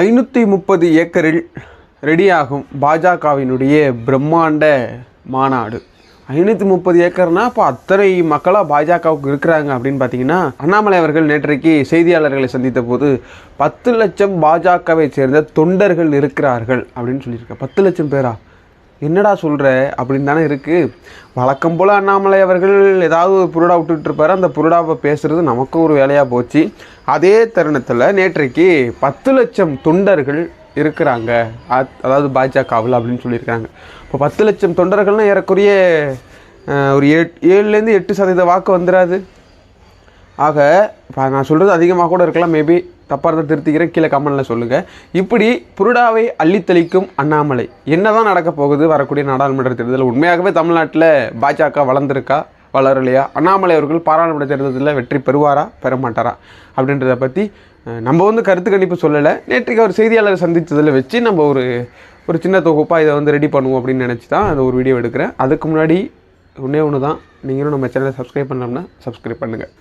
ஐநூற்றி முப்பது ஏக்கரில் ரெடியாகும் பாஜகவினுடைய பிரம்மாண்ட மாநாடு. ஐநூற்றி முப்பது ஏக்கர்னா இப்போ அத்தனை மக்களாக பாஜகவுக்கு இருக்கிறாங்க அப்படின்னு பார்த்தீங்கன்னா அண்ணாமலை அவர்கள் நேற்றைக்கு செய்தியாளர்களை சந்தித்த போது பத்து லட்சம் பாஜகவை சேர்ந்த தொண்டர்கள் இருக்கிறார்கள் அப்படின்னு சொல்லியிருக்காங்க பத்து லட்சம் பேரா? என்னடா சொல்கிற அப்படின்னு தானே இருக்குது வழக்கம் போல் அண்ணாமலை அவர்கள் ஏதாவது ஒரு புருடா விட்டுட்ருப்பார் அந்த புருடாவை பேசுகிறது நமக்கும் ஒரு வேலையாக போச்சு. அதே தருணத்தில் நேற்றைக்கு பத்து லட்சம் தொண்டர்கள் இருக்கிறாங்க. அதாவது பாஜகவில் அப்படின்னு சொல்லியிருக்காங்க. இப்போ பத்து லட்சம் தொண்டர்கள்னால் ஏறக்குறைய ஒரு எட் ஏழுலேருந்து எட்டு சதவீத வாக்கு வந்துடாது ஆக இப்போ நான் சொல்கிறது அதிகமாக கூட இருக்கலாம். மேபி தப்பாக இருந்தால் திருத்திக்கிறேன் கீழே கமெண்டில் சொல்லுங்கள் இப்படி புருடாவை அள்ளித்தளிக்கும் அண்ணாமலை என்ன தான் நடக்க போகுது? வரக்கூடிய நாடாளுமன்ற தேர்தலில் உண்மையாகவே தமிழ்நாட்டில் பாஜக வளர்ந்துருக்கா? வளரலையா? அண்ணாமலை அவர்கள் பாராளுமன்ற தேர்தலில் வெற்றி பெறுவாரா? பெற மாட்டாரா அப்படின்றத பற்றி நம்ம வந்து கருத்து கணிப்பு சொல்லலை. நேற்றைக்கு அவர் செய்தியாளர் சந்தித்ததில் வச்சு நம்ம ஒரு ஒரு சின்ன தொகுப்பாக இதை வந்து ரெடி பண்ணுவோம் அப்படின்னு நினச்சி தான் அந்த ஒரு வீடியோ எடுக்கிறேன். அதுக்கு முன்னாடி ஒன்றே ஒன்று தான் நீங்களும் நம்ம சேனலை சப்ஸ்கிரைப் பண்ணோம்னா சப்ஸ்கிரைப் பண்ணுங்கள்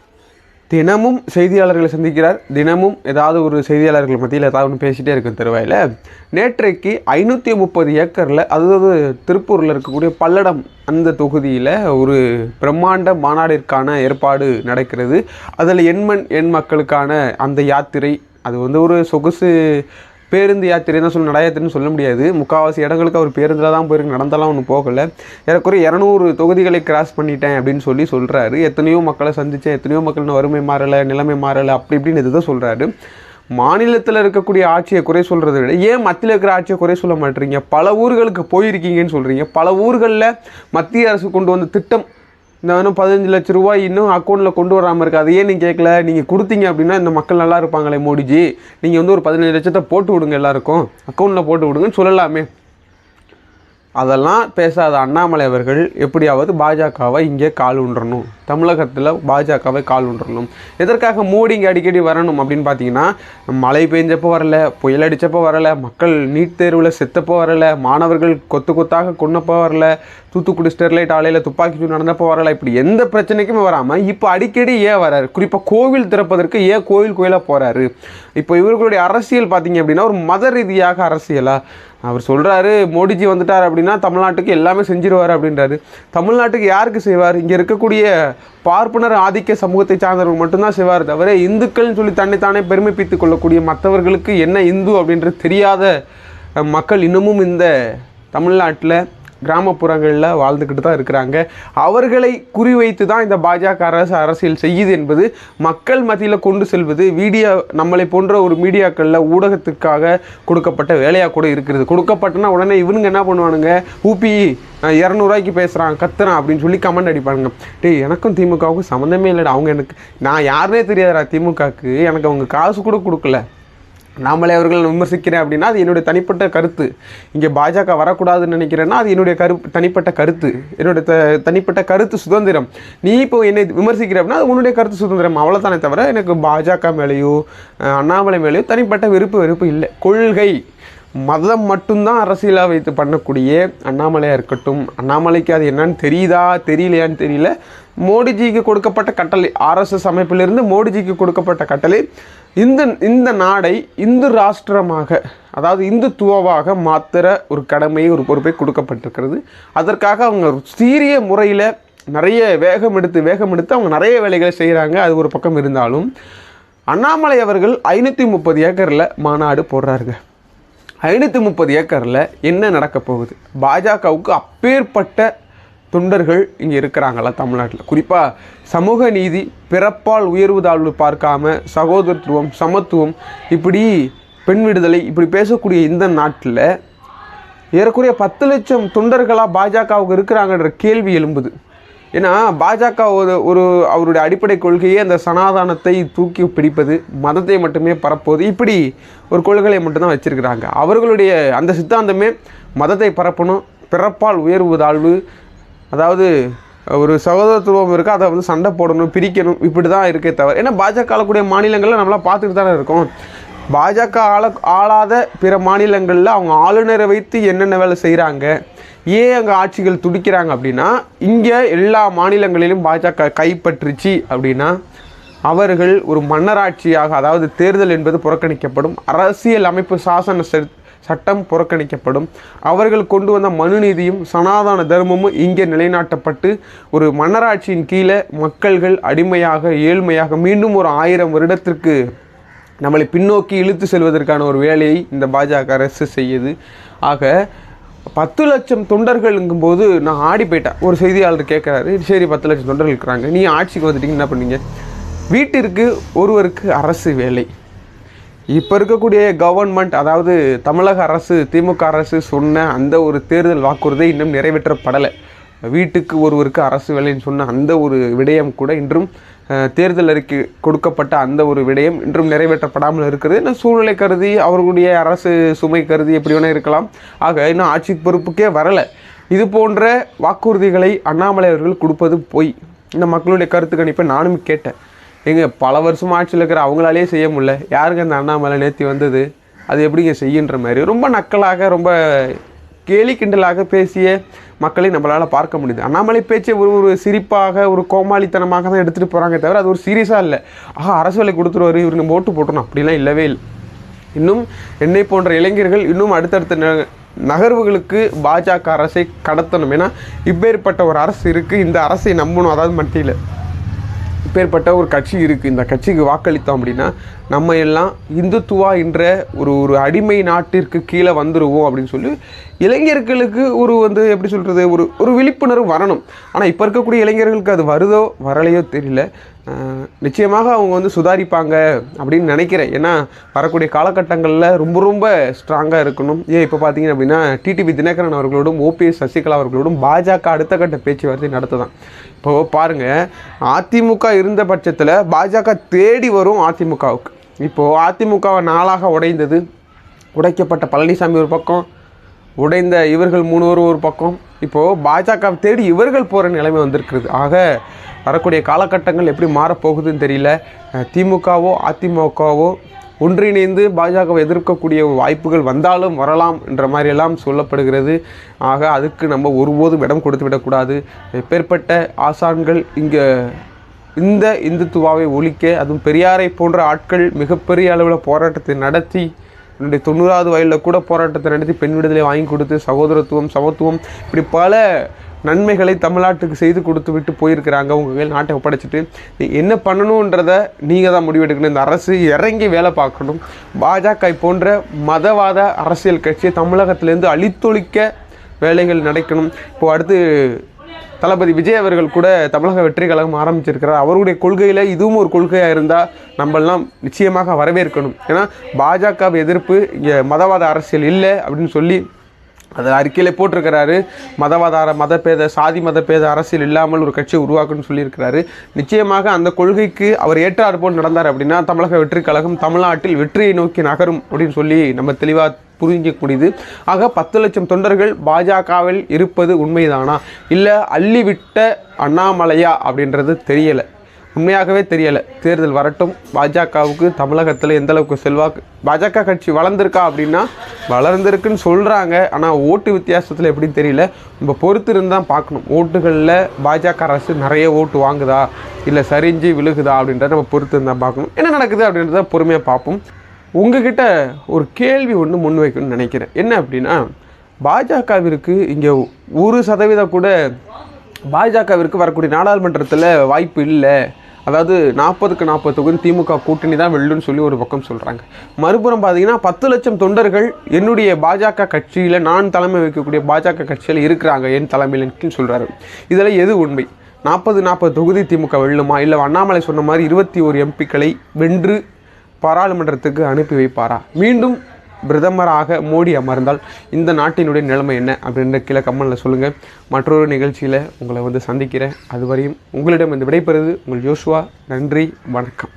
தினமும் செய்தியாளர்களை சந்திக்கிறார். தினமும் ஏதாவது ஒரு செய்தியாளர்கள் மத்தியில் ஏதாவது ஒன்று பேசிகிட்டே இருக்கும் தருவாயில். நேற்றைக்கு ஐநூற்றி முப்பது ஏக்கரில் அதாவது திருப்பூரில் இருக்கக்கூடிய பல்லடம் அந்த தொகுதியில் ஒரு பிரம்மாண்ட மாநாடிற்கான ஏற்பாடு நடக்கிறது. அதில் எண்மண் எண் மக்களுக்கான அந்த யாத்திரை அது வந்து ஒரு சொகுசு பேருந்து யாத்திரை தான் சொல்லி நடையாத்திரைன்னு சொல்ல முடியாது. முக்கால்வாசி இடங்களுக்கு அவர் பேருந்தில் தான் போயிருக்கு நடந்தெல்லாம் ஒன்றும் போகலை. ஏறக்குறைய இரநூறு தொகுதிகளை கிராஸ் பண்ணிட்டேன் அப்படின்னு சொல்லி சொல்கிறாரு எத்தனையோ மக்களை சந்தித்தேன் எத்தனையோ மக்கள் வறுமை மாறலை நிலைமை மாறலை அப்படி இப்படின்னு இதுதான் சொல்கிறாரு மாநிலத்தில் இருக்கக்கூடிய ஆட்சியை குறை சொல்கிறத விட ஏன் மத்தியில் இருக்கிற ஆட்சியை குறை சொல்ல மாட்டேறீங்க? பல ஊர்களுக்கு போயிருக்கீங்கன்னு சொல்கிறீங்க பல ஊர்களில் மத்திய அரசு கொண்டு வந்த திட்டம் இந்த இன்னும் பதினஞ்சு லட்ச ரூபாய் இன்னும் அக்கௌண்ட்டில் கொண்டு வராமல் இருக்குது. அதையே ஏன் நீங்கள் கேட்கல நீங்கள் கொடுத்தீங்க அப்படின்னா இந்த மக்கள் நல்லா இருப்பாங்களே மோடிஜி. நீங்கள் வந்து ஒரு பதினஞ்சு லட்சத்தை போட்டு விடுங்க எல்லாருக்கும். அக்கௌண்ட்டில் போட்டு விடுங்கன்னு சொல்லலாமே. அதெல்லாம் பேசாத அண்ணாமலை அவர்கள் எப்படியாவது பாஜகவை இங்கே கால் ஊன்றணும். தமிழகத்தில் பாஜகவை கால் ஊன்றணும். எதற்காக மோடி இங்கே அடிக்கடி வரணும் அப்படின்னு பார்த்தீங்கன்னா மழை பெஞ்சப்போ வரல புயல் அடித்தப்போ வரல மக்கள் நீட் தேர்வில் செத்தப்போ வரல மாணவர்கள் கொத்து கொத்தாக கொன்னப்போ வரல தூத்துக்குடி ஸ்டெர்லைட் ஆலையில் துப்பாக்கி சூடு நடந்தப்போ வரல இப்படி எந்த பிரச்சனைக்குமே வராமல் இப்போ அடிக்கடி ஏன் வராரு. குறிப்பாக கோவில் திறப்பதற்கு ஏன் கோவில் கோயிலாக போகிறாரு இப்போ இவர்களுடைய அரசியல் பார்த்தீங்க அப்படின்னா ஒரு மத ரீதியாக அரசியலாக அவர் சொல்கிறாரு மோடிஜி வந்துட்டார் அப்படின்னா தமிழ்நாட்டுக்கு எல்லாமே செஞ்சிருவார் அப்படின்றாரு. தமிழ்நாட்டுக்கு யாருக்கு செய்வார்? இங்கே இருக்கக்கூடிய பார்ப்பனர் ஆதிக்க சமூகத்தை சார்ந்தவர்கள் மட்டும்தான் செய்வார் தவிர இந்துக்கள்னு சொல்லி தன்னைத்தானே பெருமைப்பித்துக் கொள்ளக்கூடிய மற்றவர்களுக்கு என்ன இந்து அப்படின்றது தெரியாத மக்கள் இன்னமும் இந்த தமிழ்நாட்டில் கிராமப்புறங்களில் வாழ்ந்துக்கிட்டு தான் இருக்கிறாங்க. அவர்களை குறிவைத்து தான் இந்த பாஜக அரசு அரசியல் செய்யுது என்பது மக்கள் மத்தியில் கொண்டு செல்வது வீடியோ நம்மளை போன்ற ஒரு மீடியாக்களில் ஊடகத்துக்காக கொடுக்கப்பட்ட வேலையாக கூட இருக்கிறது. கொடுக்கப்பட்டனா உடனே இவனுங்க என்ன பண்ணுவானுங்க? ஊபி இரநூறுவாய்க்கு பேசுகிறான் கத்துறான் அப்படின்னு சொல்லி கமெண்ட் அடிப்பானுங்க. டேய் எனக்கும் திமுகவுக்கும் சம்மந்தமே இல்லைடா. அவங்க எனக்கு நான் யாருனே தெரியாதுடா திமுகவுக்கு எனக்கு அவங்க காசு கூட கொடுக்கல. நாமளே அவர்கள் விமர்சிக்கிறேன் அப்படின்னா அது என்னுடைய தனிப்பட்ட கருத்து. இங்கே பாஜக வரக்கூடாதுன்னு நினைக்கிறேன்னா அது என்னுடைய கரு தனிப்பட்ட கருத்து. என்னுடைய த தனிப்பட்ட கருத்து சுதந்திரம். நீ இப்போ என்னை விமர்சிக்கிற அப்படின்னா அது உன்னுடைய கருத்து சுதந்திரம். அவ்வளோதானே தவிர எனக்கு பாஜக மேலேயோ அண்ணாமலை மேலேயோ தனிப்பட்ட விருப்பு வெறுப்பு இல்லை. கொள்கை. மதம் மட்டும்தான் அரசியலாக வைத்து பண்ணக்கூடிய அண்ணாமலையாக இருக்கட்டும் அண்ணாமலைக்கு அது என்னன்னு தெரியுதா தெரியலையான்னு தெரியல. மோடிஜிக்கு கொடுக்கப்பட்ட கட்டளை ஆர்எஸ்எஸ் அமைப்பிலிருந்து மோடிஜிக்கு கொடுக்கப்பட்ட கட்டளை இந்த இந்த நாடை இந்து ராஷ்டிரமாக அதாவது இந்துத்துவமாக மாத்திர ஒரு கடமை ஒரு பொறுப்பை கொடுக்கப்பட்டிருக்கிறது. அதற்காக அவங்க சீரிய முறையில் நிறைய வேகம் எடுத்து வேகம் எடுத்து அவங்க நிறைய வேலைகளை செய்கிறாங்க அது ஒரு பக்கம் இருந்தாலும் அண்ணாமலை அவர்கள் ஐநூற்றி முப்பது ஏக்கரில் மாநாடு போடுறாருங்க. ஐநூற்றி முப்பது ஏக்கரில் என்ன நடக்க போகுது? பாஜகவுக்கு அப்பேற்பட்ட தொண்டர்கள் இங்கே இருக்கிறாங்களா தமிழ்நாட்டில். குறிப்பாக சமூக நீதி பிறப்பால் உயர்வு தாழ்வு பார்க்காம சகோதரத்துவம் சமத்துவம் இப்படி பெண் விடுதலை இப்படி பேசக்கூடிய இந்த நாட்டில் ஏறக்குறைய பத்து லட்சம் தொண்டர்களாக பாஜகவுக்கு இருக்கிறாங்கன்ற கேள்வி எழும்புது. ஏன்னா பாஜக ஒரு ஒரு அவருடைய அடிப்படை கொள்கையே அந்த சனாதானத்தை தூக்கி பிடிப்பது மதத்தை மட்டுமே பரப்புவது இப்படி ஒரு கொள்கையை மட்டும்தான் வச்சுருக்கிறாங்க. அவர்களுடைய அந்த சித்தாந்தமே மதத்தை பரப்பணும் பிறப்பால் உயர்வு தாழ்வு அதாவது ஒரு சகோதரத்துவம் இருக்குது அதை வந்து சண்டை போடணும் பிரிக்கணும் இப்படி தான் இருக்கே தவிர ஏன்னா பாஜக ஆளக்கூடிய மாநிலங்களில் நம்மளாம் பார்த்துட்டு தானே இருக்கோம். பாஜக ஆள ஆளாத பிற மாநிலங்களில் அவங்க ஆளுநரை வைத்து என்னென்ன வேலை செய்கிறாங்க ஏன் அங்கே ஆட்சிகள் துடிக்கிறாங்க அப்படின்னா இங்கே எல்லா மாநிலங்களிலும் பாஜக கைப்பற்றுச்சு அப்படின்னா அவர்கள் ஒரு மன்னராட்சியாக அதாவது தேர்தல் என்பது புறக்கணிக்கப்படும் அரசியல் அமைப்பு சாசன சட்டம் புறக்கணிக்கப்படும். அவர்கள் கொண்டு வந்த மனுநீதியும் சனாதன தர்மமும் இங்கே நிலைநாட்டப்பட்டு ஒரு மன்னராட்சியின் கீழே மக்கள்கள் அடிமையாக ஏழ்மையாக மீண்டும் ஒரு ஆயிரம் வருடத்திற்கு நம்மளை பின்னோக்கி இழுத்து செல்வதற்கான ஒரு வேலையை இந்த பாஜக அரசு செய்யுது. ஆக பத்து லட்சம் தொண்டர்கள்ங்கும்போது நான் ஆடி போயிட்டேன் ஒரு செய்தியாளர் கேட்குறாரு சரி பத்து லட்சம் தொண்டர்கள் இருக்கிறாங்க நீ ஆட்சிக்கு வந்துட்டீங்க என்ன பண்ணீங்க வீட்டிற்கு ஒருவருக்கு அரசு வேலை. இப்போ இருக்கக்கூடிய கவர்மெண்ட் அதாவது தமிழக அரசு திமுக அரசு சொன்ன அந்த ஒரு தேர்தல் வாக்குறுதி இன்னும் நிறைவேற்றப்படலை. வீட்டுக்கு ஒருவருக்கு அரசு வேலைன்னு சொன்ன அந்த ஒரு விடயம் கூட இன்றும் தேர்தல் அறிக்கை கொடுக்கப்பட்ட அந்த ஒரு விடயம் இன்றும் நிறைவேற்றப்படாமல் இருக்கிறது. இன்னும் சூழ்நிலை கருதி அவர்களுடைய அரசு சுமை கருதி எப்படி வேணால் இருக்கலாம். ஆக இன்னும் ஆட்சி பொறுப்புக்கே வரலை. இது போன்ற வாக்குறுதிகளை அண்ணாமலை அவர்கள் கொடுப்பது பொய். இந்த மக்களுடைய கருத்து கணிப்பை நானும் கேட்டேன். எங்க பல வருஷம் ஆட்சியில் இருக்கிற அவங்களாலே செய்ய முடியல. யாருங்க அந்த அண்ணாமலை நேற்றி வந்தது? அது எப்படிங்க செய்யுன்ற மாதிரி ரொம்ப நக்கலாக ரொம்ப கேலி கிண்டலாக பேசிய மக்களை நம்மளால் பார்க்க முடியுது. அண்ணாமலை பேச்சை ஒரு ஒரு சிரிப்பாக ஒரு கோமாளித்தனமாக தான் எடுத்துகிட்டு போகிறாங்க தவிர அது ஒரு சீரியஸாக இல்லை. ஆஹா அரசு வேலை கொடுத்துருவாரு இவரு நம்ம ஓட்டு போட்டணும் அப்படிலாம் இல்லவே இல்லை. இன்னும் என்னை போன்ற இளைஞர்கள் இன்னும் அடுத்தடுத்த ந- நகர்வுகளுக்கு பாஜக அரசை கடத்தணும். ஏன்னா இப்பேற்பட்ட ஒரு அரசு இருக்குது இந்த அரசை நம்பணும் அதாவது மத்தியில் இப்பேற்பட்ட ஒரு கட்சி இருக்குது இந்த கட்சிக்கு வாக்களித்தோம் அப்படின்னா நம்ம எல்லாம் இந்துத்துவா என்ற ஒரு ஒரு அடிமை நாட்டிற்கு கீழே வந்துடுவோம் அப்படின்னு சொல்லி இளைஞர்களுக்கு ஒரு வந்து எப்படி சொல்கிறது ஒரு ஒரு விழிப்புணர்வு வரணும். ஆனால் இப்போ இருக்கக்கூடிய இளைஞர்களுக்கு அது வருதோ வரலையோ தெரியல. நிச்சயமாக அவங்க வந்து சுதாரிப்பாங்க அப்படின்னு நினைக்கிறேன். ஏன்னா வரக்கூடிய காலகட்டங்களில் ரொம்ப ரொம்ப ஸ்ட்ராங்காக இருக்கணும். ஏன் இப்போ பார்த்தீங்க அப்படின்னா டிடிவி தினகரன் அவர்களோடும் ஓபிஎஸ் சசிகலா அவர்களோடும் பாஜக அடுத்த கட்ட பேச்சுவார்த்தை நடத்துதான். இப்போ பாருங்கள் அதிமுக இருந்த பட்சத்தில் பாஜக தேடி வரும் அதிமுகவுக்கு. இப்போது அதிமுகவை நாளாக உடைந்தது உடைக்கப்பட்ட பழனிசாமி ஒரு பக்கம் உடைந்த இவர்கள் மூணுவரும் ஒரு பக்கம். இப்போது பாஜக தேடி இவர்கள் போகிற நிலைமை வந்திருக்கிறது. ஆக வரக்கூடிய காலகட்டங்கள் எப்படி மாறப்போகுதுன்னு தெரியல. திமுகவோ அதிமுகவோ ஒன்றிணைந்து பாஜகவை எதிர்க்கக்கூடிய வாய்ப்புகள் வந்தாலும் வரலாம் என்ற மாதிரியெல்லாம் சொல்லப்படுகிறது. ஆக அதுக்கு நம்ம ஒருபோதும் இடம் கொடுத்து விடக்கூடாது. எப்பேற்பட்ட ஆசான்கள் இங்கே இந்த இந்துத்துவாவை ஒழிக்க அதுவும் பெரியாரை போன்ற ஆட்கள் மிகப்பெரிய அளவில் போராட்டத்தை நடத்தி என்னுடைய தொண்ணூறாவது வயதில் கூட போராட்டத்தை நடத்தி பெண் விடுதலை வாங்கி கொடுத்து சகோதரத்துவம் சமத்துவம் இப்படி பல நன்மைகளை தமிழ்நாட்டுக்கு செய்து கொடுத்து விட்டு போயிருக்கிறாங்க. உங்கள் கையில் நாட்டை ஒப்படைச்சிட்டு நீ என்ன பண்ணணுன்றத நீங்கள் தான் முடிவெடுக்கணும். இந்த அரசு இறங்கி வேலை பார்க்கணும். பாஜக போன்ற மதவாத அரசியல் கட்சியை தமிழகத்திலேருந்து அழித்தொழிக்க வேலைகள் நடக்கணும். இப்போது அடுத்து தளபதி விஜய் அவர்கள் கூட தமிழக வெற்றி கழகம் ஆரம்பிச்சிருக்கிறார். அவருடைய கொள்கையில் இதுவும் ஒரு கொள்கையாக இருந்தால் நம்மெல்லாம் நிச்சயமாக வரவேற்கணும். ஏன்னா பாஜக எதிர்ப்பு இங்கே மதவாத அரசியல் இல்லை அப்படின்னு சொல்லி அது அறிக்கையில் போட்டிருக்கிறாரு. மதவாத மதபேத சாதி மதபேத அரசியல் இல்லாமல் ஒரு கட்சியை உருவாக்குன்னு சொல்லியிருக்கிறாரு. நிச்சயமாக அந்த கொள்கைக்கு அவர் ஏற்றாறு போல் நடந்தார் அப்படின்னா தமிழக வெற்றி கழகம் தமிழ்நாட்டில் வெற்றியை நோக்கி நகரும் அப்படின்னு சொல்லி நம்ம தெளிவாக புரிஞ்சிக்க ஆக பத்து லட்சம் தொண்டர்கள் பாஜகவில் இருப்பது உண்மைதானா? இல்லை அள்ளிவிட்ட அண்ணாமலையா அப்படின்றது தெரியலை. உண்மையாகவே தெரியலை. தேர்தல் வரட்டும். பாஜகவுக்கு தமிழகத்தில் எந்தளவுக்கு செல்வாக்கு பாஜக கட்சி வளர்ந்துருக்கா அப்படின்னா வளர்ந்துருக்குன்னு சொல்கிறாங்க ஆனால் ஓட்டு வித்தியாசத்தில் எப்படின்னு தெரியல. நம்ம பொறுத்து இருந்தால் பார்க்கணும். ஓட்டுகளில் பாஜக அரசு நிறைய ஓட்டு வாங்குதா? இல்லை சரிஞ்சு விழுகுதா? அப்படின்றத நம்ம பொறுத்து இருந்தால் பார்க்கணும். என்ன நடக்குது அப்படின்றத பொறுமையாக பார்ப்போம். உங்ககிட்ட ஒரு கேள்வி ஒன்று முன்வைக்கணும்னு நினைக்கிறேன். என்ன அப்படின்னா பாஜகவிற்கு இங்கே ஒரு சதவீதம் கூட பாஜகவிற்கு வரக்கூடிய நாடாளுமன்றத்தில் வாய்ப்பு இல்லை. அதாவது நாற்பதுக்கு நாற்பது தொகுதி திமுக கூட்டணி தான் வெல்லுன்னு சொல்லி ஒரு பக்கம் சொல்கிறாங்க மறுபுறம் பார்த்தீங்கன்னா பத்து லட்சம் தொண்டர்கள் என்னுடைய பாஜக கட்சியில் நான் தலைமை வைக்கக்கூடிய பாஜக கட்சியில் இருக்கிறாங்க என் தலைமையில்னு சொல்கிறாரு இதில் எது உண்மை? நாற்பது நாற்பது தொகுதி திமுக வெல்லுமா? இல்லை அண்ணாமலை சொன்ன மாதிரி இருபத்தி ஒரு எம்பிக்களை வென்று பாராளுமன்றத்துக்கு அனுப்பி வைப்பாரா? மீண்டும் பிரதமராக மோடி அமர்ந்தால் இந்த நாட்டினுடைய நிலைமை என்ன அப்படின்ற கீழே கமெண்டில் சொல்லுங்கள் மற்றொரு நிகழ்ச்சியில் உங்களை வந்து சந்திக்கிறேன். அதுவரையும் உங்களிடம் இந்த விடைபெறுவது உங்கள் ஜோஷுவா நன்றி வணக்கம்.